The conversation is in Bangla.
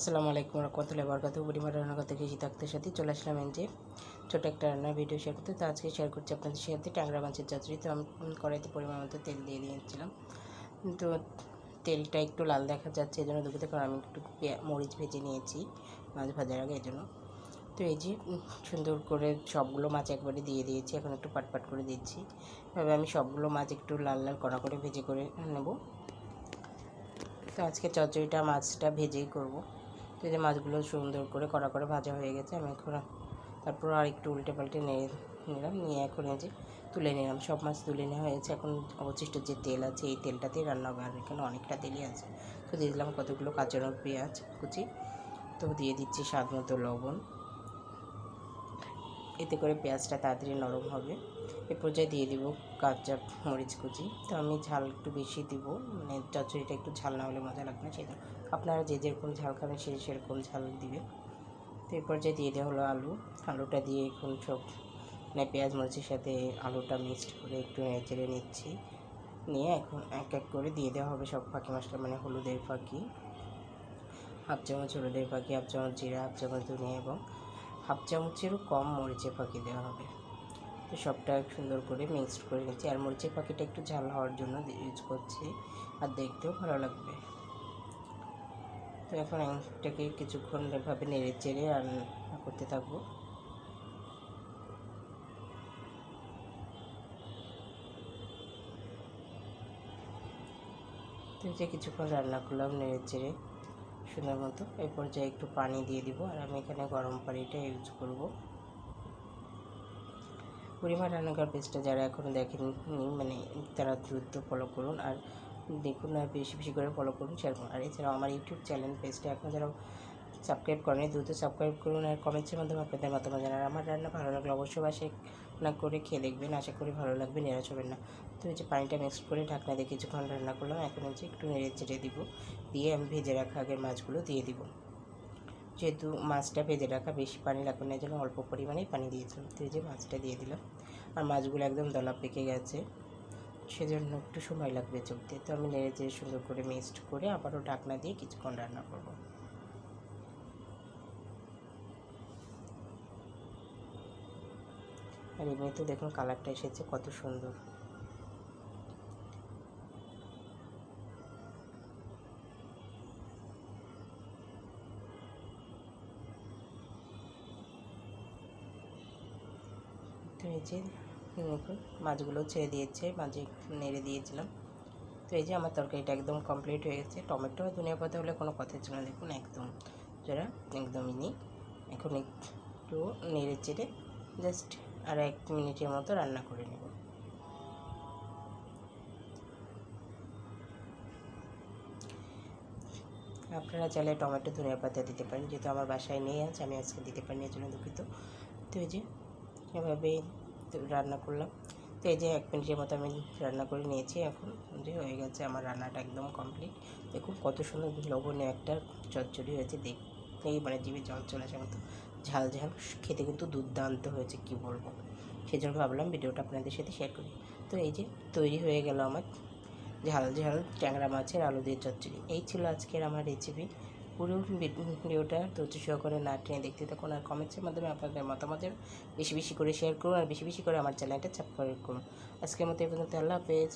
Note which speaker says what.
Speaker 1: আসসালামু আলাইকুম রহমতুল্লাহ বরকাত পরিবার রান্না করতে গেছি থাকতে সাথে চলে আসলাম যে ছোটো একটা রান্নার ভিডিও শেয়ার করতে। তো আজকে শেয়ার করছি আপনাদের সাথে ট্যাংরা মাছের চচড়ি। তো আমি কড়াইতে পরিমাণ মতো তেল দিয়ে দিয়েছিলাম। তো তেলটা একটু লাল দেখা যাচ্ছে এই জন্য দুপুরে কারণ আমি একটু মরিচ ভেজে নিয়েছি মাছ ভাজার আগে এই জন্য তো এই যে সুন্দর করে সবগুলো মাছ একবারে দিয়ে দিয়েছি। এখন একটু পাট পাট করে দিচ্ছি। এভাবে আমি সবগুলো মাছ একটু লাল লাল কড়া করে ভেজে করে নেব। তো আজকে চচ্চড়িটা, মাছটা ভেজেই করব। তো এই যে মাছগুলো সুন্দর করে কড়া করে ভাজা হয়ে গেছে, আমি এখন তারপর আর একটু উল্টে পাল্টে নিয়ে নিলাম, নিয়ে এখন এই যে তুলে নিলাম। সব মাছ তুলে নেওয়া হয়েছে, এখন অবশিষ্ট যে তেল আছে, এই তেলটাতেই রান্না হবে, আর এখানে অনেকটা তেলই আছে। তো দিয়ে দিলাম কতগুলো কাঁচা পেঁয়াজ, কুচি, তো দিয়ে দিচ্ছি স্বাদ মতো লবণ। এতে করে পেঁয়াজটা তাড়াতাড়ি নরম হবে। এ পর্যায়ে দিয়ে দিব কাঁচা মরিচ কুচি। তো আমি ঝাল একটু বেশি দিব মানে চচ্চড়িটা একটু ঝাল না হলে মজা লাগবে না সেটা আপনারা যে যেরকম ঝাল খাবেন সে সেরকম ঝাল দিবেন। তো এই পর্যায়ে দিয়ে দেওয়া হলো আলু। আলুটা দিয়ে এখন সব মানে পেঁয়াজ, মরিচের সাথে আলুটা মিক্সড করে একটু নেড়ে নিচ্ছি। নিয়ে এখন এক এক করে দিয়ে দেওয়া হবে সব ফাঁকি মশলা মানে হলুদের ফাঁকি, হাফ চামচ হলুদের ফাঁকি, হাফ চামচ জিরা, হাফ চামচ ধনিয়া এবং হাফ চামচেরও কম মরিচের ফাঁকি দেওয়া হবে। তো সবটা সুন্দর করে মিক্সড করে নিচ্ছি আর মরিচের পাখিটা একটু ঝাল হওয়ার জন্য ইউজ করছি। আর দেখতেও ভালো লাগবে। তো এখন এটাকে কিছুক্ষণ এভাবে নেড়ে চেড়ে আর করতে থাকব। তো যে কিছুক্ষণ রান্না করলাম, নেড়ে চেড়ে। সুন্দর মতো এই পর্যায়ে একটু পানি দিয়ে দিব, আর আমি এখানে গরম পানিটা ইউজ করব। পরিমাণ রান্নাঘর পেজটা যারা এখনও দেখেননি মানে তারা দ্রুত ফলো করুন। আর দেখুন, আর বেশি বেশি করে ফলো করুন, শেয়ার করুন। আর এছাড়াও আমার ইউটিউব চ্যানেল পেজটা এখন যারা সাবস্ক্রাইব করেন দ্রুত সাবস্ক্রাইব করুন আর কমেন্টসের মাধ্যমে আপনাদের মতামত জানান। আমার রান্না ভালো লাগলে অবশ্যই বাসে না করে খেয়ে দেখবেন, আশা করি ভালো লাগবে, নিরাশ হবেন না। তো যে পানিটা মিক্স করে ঢাকনা দিয়ে কিছুক্ষণ রান্না করলাম, এখন হচ্ছে একটু নেড়ে চেড়ে দিব। দিয়ে আমি ভেজে রাখা আগের মাছগুলো দিয়ে দিব। যেহেতু মাছটা ভেজে রাখা বেশি পানি লাগবে না জন্য অল্প পরিমাণেই পানি দিয়েছিলাম। তো যে মাছটা দিয়ে দিলাম। আর মাছগুলো একদম দলা পেকে গেছে। সেজন্য একটু সময় লাগবে চলতে। তো আমি নেড়ে চেড়ে সুন্দর করে মিক্সড করে আবারও ঢাকনা দিয়ে কিছুক্ষণ রান্না করব। আর এমনিতে দেখুন কালারটা এসেছে, কত সুন্দর। তো এই যে দেখুন, মাছগুলো ছেড়ে দিয়েছে, মাঝে নেড়ে দিয়েছিলাম। তো এই যে আমার তরকারিটা একদম কমপ্লিট হয়ে গেছে। টমেটো ধনিয়া পাতা হলে কোনো কথা ছিল না, দেখুন একদম, যারা একদমই নেই। এখন একটু নেড়ে চেড়ে জাস্ট আর এক মিনিটের মতো রান্না করে নেব। আপনারা চাইলে টমেটো ধনিয়া পাতা দিতে পারেন, যেহেতু আমার বাসায় নেই আছে আমি আজকে দিতে পারিনি এর জন্য দুঃখিত। তো এই যে, এভাবেই রান্না করলাম। তো এই যে এক মিনিটের মতো আমি রান্না করে নিয়েছি এখন, যে হয়ে গেছে আমার রান্নাটা একদম কমপ্লিট দেখুন কত সুন্দর লবণীয় একটা চচ্চড়ি হয়েছে, দেখতেই মানে জিভে জল চলে আসার মতো ঝাল ঝাল খেতে কিন্তু দুর্দান্ত হয়েছে, কি বলব? সেই জন্য ভাবলাম ভিডিওটা আপনাদের সাথে শেয়ার করি। তো এই যে তৈরি হয়ে গেল আমার ঝাল ঝাল ট্যাংরা মাছের আলু দিয়ে চচ্চড়ি। এই ছিল আজকের আমার রেসিপি পুরো ভিডিওটা ধৈর্য সহকারে না টেনে দেখতে থাকুন আর কমেন্টসের মাধ্যমে আপনাদের মতামতের বেশি বেশি করে শেয়ার করুন আর বেশি বেশি করে আমার চ্যানেলটা সাবস্ক্রাইব করুন। আজকের মতো এই পর্যন্ত, আল্লাহ হাফেজ।